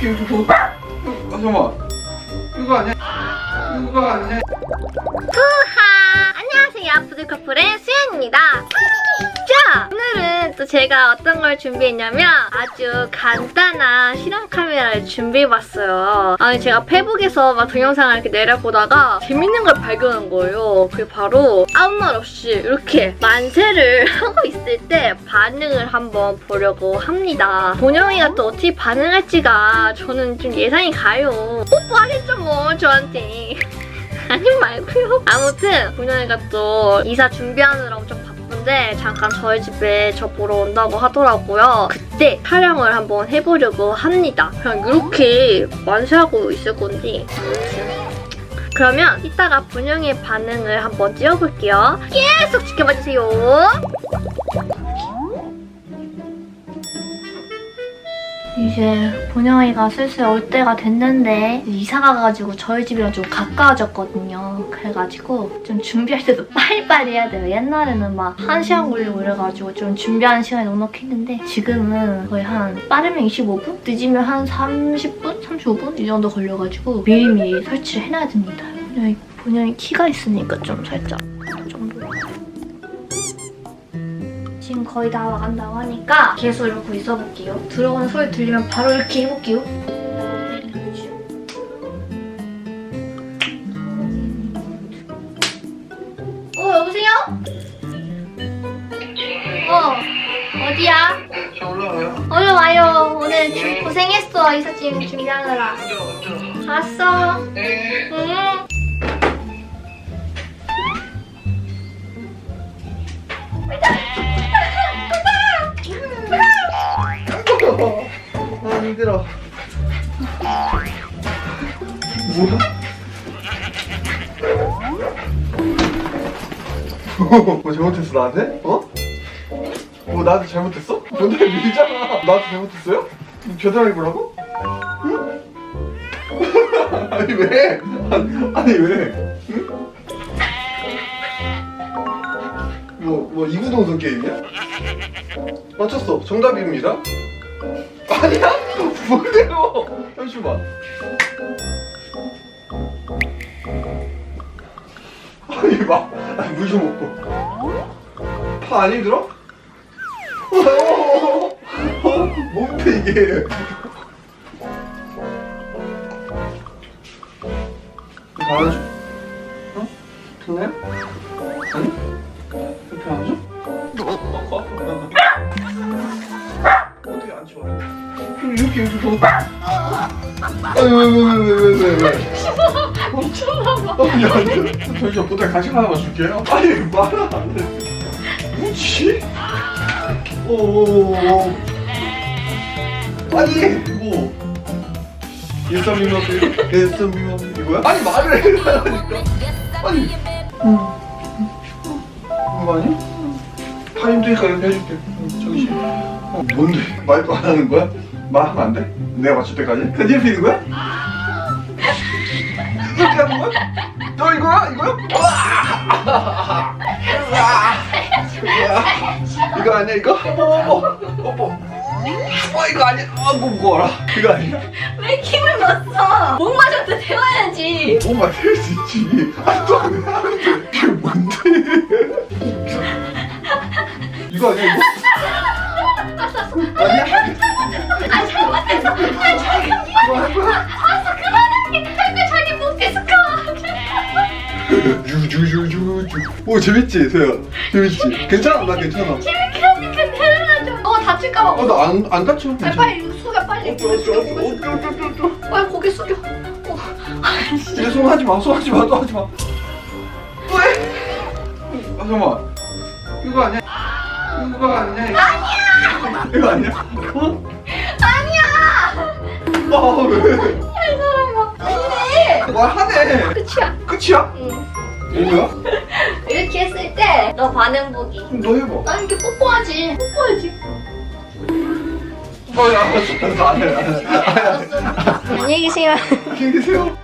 이렇게 이렇게 보. 아 잠깐만. 이거 아니야? 이거 아니야? 후하! 안녕하세요. 푸드커플의 수연입니다. 제가 어떤 걸 준비했냐면 아주 간단한 실험 카메라를 준비해봤어요. 아니, 제가 페북에서 막 동영상을 이렇게 내려보다가 재밌는 걸 발견한 거예요. 그게 바로 아무 말 없이 이렇게 만세를 하고 있을 때 반응을 한번 보려고 합니다. 본영이가 또 어떻게 반응할지가 저는 좀 예상이 가요. 뽀뽀하겠죠, 뭐, 저한테. 아니 말고요. 아무튼 분영이가 또 이사 준비하느라 엄청 바쁜데 잠깐 저희 집에 저 보러 온다고 하더라고요. 그때 촬영을 한번 해보려고 합니다. 그냥 이렇게 만세하고 있을 아무튼 그러면 이따가 분영이의 반응을 한번 찍어볼게요. 계속 지켜봐주세요. 이제 본영이가 슬슬 올 때가 됐는데 이사 가가지고 저희 집이랑 좀 가까워졌거든요. 그래가지고 좀 준비할 때도 빨리빨리 해야 돼요. 옛날에는 막 한 시간 걸리고 이래가지고 좀 준비하는 시간이 넉넉했는데 지금은 거의 한 빠르면 25분? 늦으면 한 30분? 35분? 이 정도 걸려가지고 미리미리 설치를 해놔야 됩니다. 본영이 키가 있으니까 좀 살짝 지금 거의 다 와간다고 하니까 계속 이러고 있어볼게요. 들어가는 소리 들리면 바로 이렇게 해볼게요. 어, 여보세요? 어, 어디야? 저 올라와요. 얼른 와요. 오늘 좀 고생했어, 이사 지금 준비하느라. 알았어. 네. 응. 힘들어. 뭐야? 뭐 잘못했어 나한테? 어? 뭐 나한테 잘못했어? 겨드랑이 밀잖아. 나한테 잘못했어요? 겨드랑이 보라고? 응? 아니 왜? 아니, 아니 왜? 응? 뭐, 뭐 이구동성 게임이야? 맞췄어. 정답입니다. 아니야? 뭔데요? 잠시만. 아니 막, 아니 물좀 먹고. 파 안 힘들어? 어, 어, 뭔데 이게? 안아줘. 어? 됐나요? 아니? 이렇게 안아줘? 이렇게 이렇게 더. 아니 왜왜왜왜왜 왜? 왜? 미쳤나봐. 아니 아니 저기 보다 간식 하나만 줄게요. 아니 말은 안 돼. 뭐지? 오오오. 아니 뭐. 일삼이만 일삼이만 이거야? 아니 말을 해라니까. 아니. 응. 이거 아니? 다 힘드니까 이렇게 해줄게. 응, 정신. 어, 뭔데? 말도 안 하는 거야? 말하면 안 돼? 내가 맞출 때까지? 그 이렇게 피는 거야? 이렇게 하는 거야? 너 이거야? 이거야? 으아! 으아! 이거 아니야 이거? 뽀뽀 뽀뽀 어 이거 아니야 아 무거워라 이거 아니야? 왜 힘을 못 써? 목 맞았대 세워야지. 뭐 만들 수 있지 아또안 하는데 이게 뭔데 이거 아니야 이거? 아니야? 알았어 그만할게. 할거 자기 목 디스커. 유유유유유 오 재밌지 세야 재밌지 괜찮아 나 괜찮아 재밌게 하니까 내려놔줘. 어 다칠까봐. 어 나 안 안 다쳐 아, 괜찮아 빨리 이거 숙여 빨리. 어쩌 어쩌 어쩌 어쩌 어쩌 어쩌 빨리 고개 숙여. 어. 아, 이제 손 하지 마, 손 하지 마, 또 하지 마. 왜? 아, 잠깐만. 이거 아니야? 이거 아니야? 이거 아니야! 이거 아, 왜? 이 사람아. 아니네. 말하네. 끝이야. 끝이야? 응. 뭐야? 이렇게 했을 때 너 반응 보기. 그럼 너 해봐. 나 이렇게 뽀뽀하지. 뽀뽀하지. 어, 야, 알았어, 알았어, 안 해, 안 해. 안녕히 계세요. 안녕히 계세요.